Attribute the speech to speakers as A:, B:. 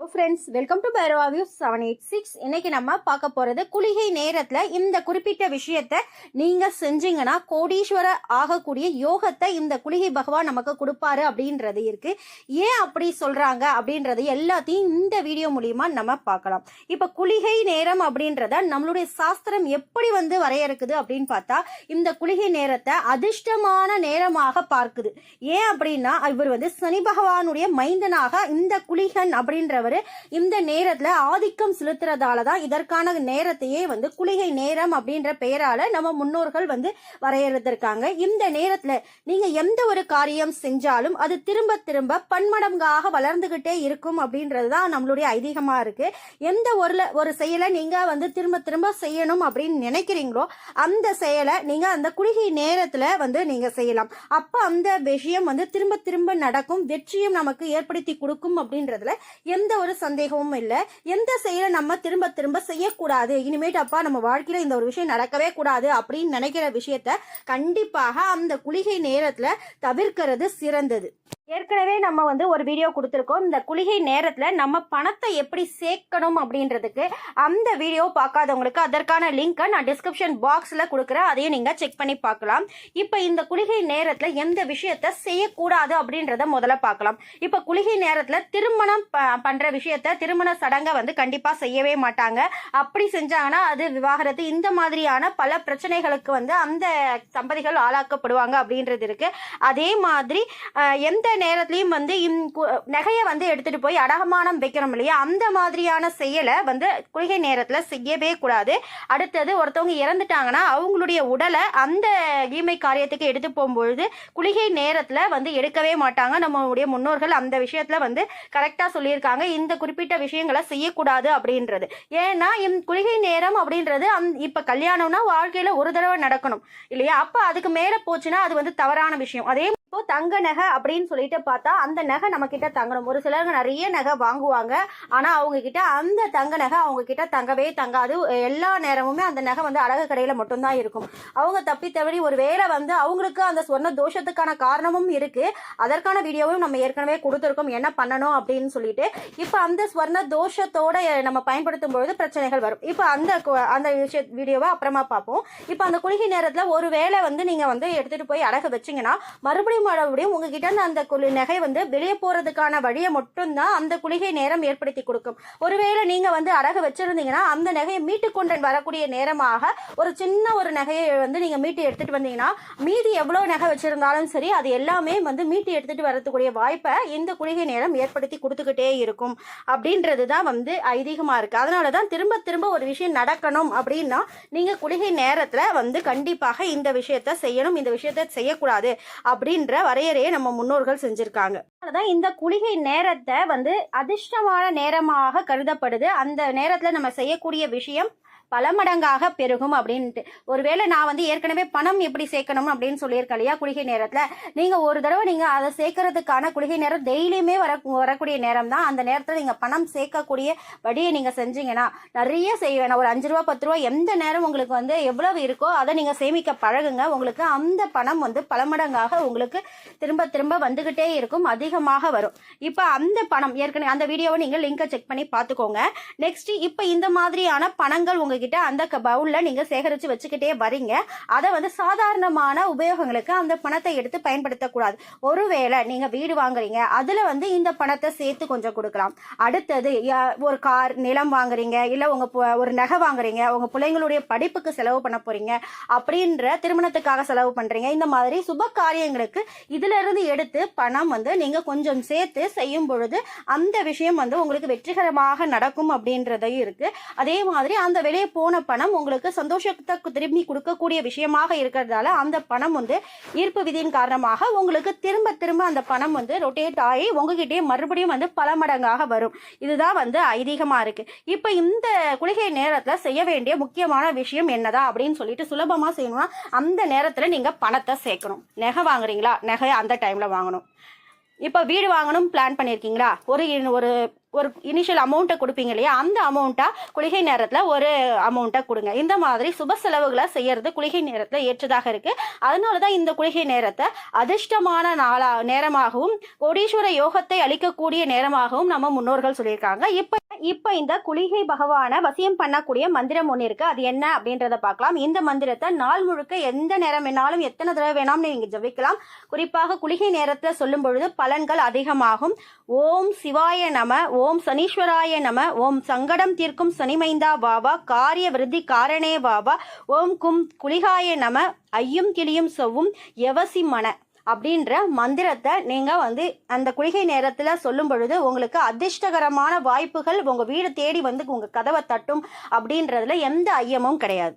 A: Friends welcome to Bhairava views seven eight six இன்னைக்கு நம்ம பார்க்க போகிறது குளிகை நேரத்தில் இந்த குறிப்பிட்ட விஷயத்த நீங்கள் செஞ்சீங்கன்னா கோடீஸ்வர ஆகக்கூடிய யோகத்தை இந்த குளிகை பகவான் நமக்கு கொடுப்பாரு அப்படின்றது இருக்கு. ஏன் அப்படி சொல்கிறாங்க அப்படின்றது எல்லாத்தையும் இந்த வீடியோ மூலியமாக நம்ம பார்க்கலாம். இப்போ குளிகை நேரம் அப்படின்றத நம்மளுடைய சாஸ்திரம் எப்படி வந்து வரையறுக்குது அப்படின்னு பார்த்தா இந்த குளிகை நேரத்தை அதிர்ஷ்டமான நேரமாக பார்க்குது. ஏன் அப்படின்னா இவர் வந்து சனி பகவானுடைய மைந்தனாக இந்த குளிகன் அப்படின்றவர் இந்த நேரத்தில் ஆதிக்கம் செலுத்துறதால தான் இதற்கான நேரத்தையே வந்து குளிகை நேரம் அப்படின்ற பெயரால் நம்ம முன்னோர்கள் வந்து வரையறுத்திருக்காங்க. இந்த நேரத்தில் நீங்கள் எந்த ஒரு காரியம் செஞ்சாலும் அது திரும்ப திரும்ப பன்மடங்காக வளர்ந்துக்கிட்டே இருக்கும் அப்படின்றது தான் நம்மளுடைய ஐதீகமாக இருக்குது எந்த ஒரு ஒரு செயலை நீங்கள் வந்து திரும்ப திரும்ப செய்யணும் அப்படின்னு நினைக்கிறீங்களோ அந்த செயலை நீங்கள் அந்த குளிகை நேரத்தில் வந்து நீங்கள் செய்யலாம். அப்போ அந்த விஷயம் வந்து திரும்ப திரும்ப நடக்கும் வெற்றியும் நமக்கு ஏற்படுத்தி கொடுக்கும் அப்படின்றதுல எந்த ஒரு சந்தேகமும் இல்லை. எந்த செயலை நம்ம திரும்ப திரும்ப செய்யக்கூடாது. இனிமேட்டு அப்பா நம்ம வாழ்க்கையில் இந்த ஒரு விஷயம் நடக்கவே கூடாது அப்படின்னு நினைக்கிற விஷயத்த கண்டிப்பாக அந்த குளிகை நேரத்தில் தவிர்க்கிறது சிறந்தது. ஏற்கனவே நம்ம வந்து ஒரு வீடியோ கொடுத்துருக்கோம். இந்த குளிகை நேரத்தில் நம்ம பணத்தை எப்படி சேர்க்கணும் அப்படின்றதுக்கு அந்த வீடியோ பார்க்காதவங்களுக்கு அதற்கான லிங்க்கை நான் டிஸ்கிரிப்ஷன் பாக்ஸில் கொடுக்குறேன். அதையும் நீங்கள் செக் பண்ணி பார்க்கலாம். இப்போ இந்த குளிகை நேரத்தில் எந்த விஷயத்த செய்யக்கூடாது அப்படின்றத முதல்ல பார்க்கலாம். இப்போ குளிகை நேரத்தில் திருமணம் ப பண்ணுற விஷயத்த திருமண சடங்கை வந்து கண்டிப்பாக செய்யவே மாட்டாங்க. அப்படி செஞ்சாங்கன்னா அது விவாகரத்து. இந்த மாதிரியான பல பிரச்சனைகளுக்கு வந்து அந்த தம்பதிகள் ஆளாக்கப்படுவாங்க அப்படின்றது இருக்குது அதே மாதிரி எந்த நேரத்துலையும் வந்து இம் கு- நகையை வந்து எடுத்துட்டு போய் அடகமானம் வைக்கிறோம் இல்லையா? அந்த மாதிரியான செயலை வந்து குளிகை நேரத்தில் செய்யவே கூடாது. அடுத்தது ஒருத்தவங்க இறந்துட்டாங்கன்னா அவங்களுடைய உடலை அந்த ஈமை காரியத்துக்கு எடுத்து போகும்பொழுது குளிகை நேரத்தில் வந்து எடுக்கவே மாட்டாங்க. நம்மளுடைய முன்னோர்கள் அந்த விஷயத்தில் வந்து கரெக்டாக சொல்லியிருக்காங்க. இந்த குறிப்பிட்ட விஷயங்களை செய்யக்கூடாது அப்படின்றது. ஏன்னா இம் குளிகை நேரம் அப்படின்றது அந் இப்போ கல்யாணம்னா வாழ்க்கையில் ஒரு தடவை நடக்கணும் இல்லையா? அப்போ அதுக்கு மேலே போச்சுன்னா அது வந்து தவறான விஷயம். அதே இப்போ தங்க நகை அப்படின்னு சொல்லிட்டு பார்த்தா அந்த நகை நம்ம கிட்ட தங்கணும். ஒரு சிலர் நிறைய நகை வாங்குவாங்க. ஆனா அவங்க கிட்ட அந்த தங்க நகை அவங்க கிட்ட தங்கவே தங்காது. எல்லா நேரமுமே அந்த நகை வந்து அழகு கடையில மட்டும்தான் இருக்கும். அவங்க தப்பி தவறி ஒரு வேளை வந்து அவங்களுக்கு அந்த சொன்ன தோஷத்துக்கான காரணமும் இருக்கு. அதற்கான வீடியோவும் நம்ம ஏற்கனவே கொடுத்துருக்கோம். என்ன பண்ணணும் அப்படின்னு சொல்லிட்டு. இப்போ அந்த ஸ்வர்ண தோஷத்தோட நம்ம பயன்படுத்தும் பொழுது பிரச்சனைகள் வரும். இப்போ அந்த கு- அந்த விஷய வீடியோவை அப்புறமா பார்ப்போம். இப்போ அந்த குளிகை நேரத்தில் ஒரு வேளை வந்து நீங்கள் வந்து எடுத்துகிட்டு போய் அடகு வச்சிங்கன்னா மறுபடியும் மறுபடியும் உங்ககிட்ட அந்த குளி நகை வந்து வெளியே போகிறதுக்கான வழியை மட்டும்தான் அந்த குளிகை நேரம் ஏற்படுத்தி கொடுக்கும். ஒருவேளை நீங்கள் வந்து அடகு வச்சுருந்தீங்கன்னா அந்த நகையை மீட்டு கொண்டு வரக்கூடிய நேரமாக ஒரு சின்ன ஒரு நகையை வந்து நீங்கள் மீட்டு எடுத்துகிட்டு வந்தீங்கன்னா மீதி எவ்வளோ நகை வச்சுருந்தாலும் சரி அது எல்லாமே வந்து மீட்டு எடுத்துகிட்டு வரதுக்கூடிய வாய்ப்பை இந்த குளிகை நேரம் ஏற்படுத்தி கொடுத்துக்கிட்டே இருக்கும். அப்படின்றது தான் வந்து ஐதீகமாக இருக்குது அதனால தான் திரும்ப திரும்ப ஒரு விஷயம் நடக்கணும் அப்படின்னா நீங்கள் குளிகை நேரத்தில் வந்து கண்டிப்பாக இந்த விஷயத்த செய்யணும் இந்த விஷயத்த செய்யக்கூடாது அப்படின்ற வரையறையை நம்ம முன்னோர்கள் செஞ்சுருக்காங்க. அதனாலதான் இந்த குளிகை நேரத்தை வந்து அதிர்ஷ்டமான நேரமாக கருதப்படுது. அந்த நேரத்தில் நம்ம செய்யக்கூடிய விஷயம் பல மடங்காக பெருகும் அப்படின்ட்டு. ஒருவேளை நான் வந்து ஏற்கனவே பணம் எப்படி சேர்க்கணும் அப்படின்னு சொல்லியிருக்கேன் இல்லையா? குளிகை நேரத்தில். நீங்கள் ஒரு தடவை நீங்கள் அதை சேர்க்கறதுக்கான குளிகை நேரம் டெய்லியுமே வர வரக்கூடிய நேரம் தான். அந்த நேரத்தில் நீங்கள் பணம் சேர்க்கக்கூடிய வழியை நீங்கள் செஞ்சீங்கன்னா நிறைய செய்வேன். ஒரு அஞ்சு ரூபா பத்து ரூபா எந்த நேரம் உங்களுக்கு வந்து எவ்வளவு இருக்கோ அதை நீங்கள் சேமிக்க பழகுங்க. உங்களுக்கு அந்த பணம் வந்து பல மடங்காக உங்களுக்கு திரும்ப திரும்ப வந்துக்கிட்டே இருக்கும். அதிகமாக வரும். இப்போ அந்த பணம் ஏற்கனவே அந்த வீடியோவை நீங்கள் லிங்கை செக் பண்ணி பார்த்துக்கோங்க. நெக்ஸ்ட் இப்போ இந்த மாதிரியான பணங்கள் உங்கள் உங்ககிட்ட அந்த பவுலில் நீங்கள் சேகரித்து வச்சுக்கிட்டே வரீங்க அதை வந்து சாதாரணமான உபயோகங்களுக்கு அந்த பணத்தை எடுத்து பயன்படுத்தக்கூடாது. ஒருவேளை நீங்கள் வீடு வாங்குறீங்க. அதில் வந்து இந்த பணத்தை சேர்த்து கொஞ்சம் கொடுக்கலாம். அடுத்தது ஒரு கார் நிலம் வாங்குறீங்க. இல்லை உங்கள் ஒரு நகை வாங்குறீங்க. உங்கள் பிள்ளைங்களுடைய படிப்புக்கு செலவு பண்ண போகிறீங்க அப்படின்ற திருமணத்துக்காக செலவு பண்ணுறீங்க இந்த மாதிரி சுப காரியங்களுக்கு இதுல இருந்து எடுத்து பணம் வந்து நீங்கள் கொஞ்சம் சேர்த்து செய்யும் பொழுது அந்த விஷயம் வந்து உங்களுக்கு வெற்றிகரமாக நடக்கும் அப்படின்றதையும் இருக்குது அதே மாதிரி அந்த வெளியே போன பணம் உங்களுக்கு சந்தோஷத்தை திரும்பி கொடுக்கக்கூடிய விஷயமாக இருக்கிறதால அந்த பணம் வந்து ஈர்ப்பு விதியின் காரணமாக உங்களுக்கு திரும்ப திரும்ப அந்த பணம் வந்து ரொட்டேட் ஆகி உங்ககிட்டயே மறுபடியும் வந்து பல மடங்காக வரும். இதுதான் வந்து ஐதீகமாக இருக்கு. இப்போ இந்த குளிகை நேரத்தில் செய்ய வேண்டிய முக்கியமான விஷயம் என்னதா அப்படின்னு சொல்லிட்டு சுலபமாக செய்யணும்னா அந்த நேரத்தில் நீங்கள் பணத்தை சேர்க்கணும். நகை வாங்குறீங்களா? நகை அந்த டைமில் வாங்கணும். இப்போ வீடு வாங்கணும் பிளான் பண்ணியிருக்கீங்களா ஒரு ஒரு ஒரு இனிஷியல் அமௌண்ட்டை கொடுப்பீங்க இல்லையா? அந்த அமௌண்ட்டாக குளிகை நேரத்தில் ஒரு அமௌண்ட்டை கொடுங்க. இந்த மாதிரி சுப செலவுகளை செய்யறது குளிகை நேரத்தில் ஏற்றதாக இருக்குது அதனால தான் இந்த குளிகை நேரத்தை அதிர்ஷ்டமான நாளா நேரமாகவும் கோடீஸ்வர யோகத்தை அளிக்கக்கூடிய நேரமாகவும் நம்ம முன்னோர்கள் சொல்லியிருக்காங்க. இப்போ இப்போ இந்த குளிகை பகவானை வசியம் பண்ணக்கூடிய மந்திரம் ஒன்று இருக்குது அது என்ன அப்படின்றத பார்க்கலாம். இந்த மந்திரத்தை நாள் முழுக்க எந்த நேரம் வேணாலும் எத்தனை தடவை வேணாலும் நீங்கள் ஜபிக்கலாம். குறிப்பாக குளிகை நேரத்தில் சொல்லும் பொழுது பலன்கள் அதிகமாகும். ஓம் சிவாய நம ஓம் ஓம் சனீஸ்வராய நம ஓம் சங்கடம் தீர்க்கும் சனிமைந்தா வாவா காரிய விருத்தி காரணே வாவா ஓம் கும் குளிகாய நம ஐயும் கிளியும் சொவ்வும் எவசி மன அப்படின்ற மந்திரத்தை நீங்கள் வந்து அந்த குளிகை நேரத்தில் சொல்லும் பொழுது உங்களுக்கு அதிர்ஷ்டகரமான வாய்ப்புகள் உங்கள் வீடு தேடி வந்து உங்கள் கதவை தட்டும் அப்படின்றதுல எந்த ஐயமும் கிடையாது.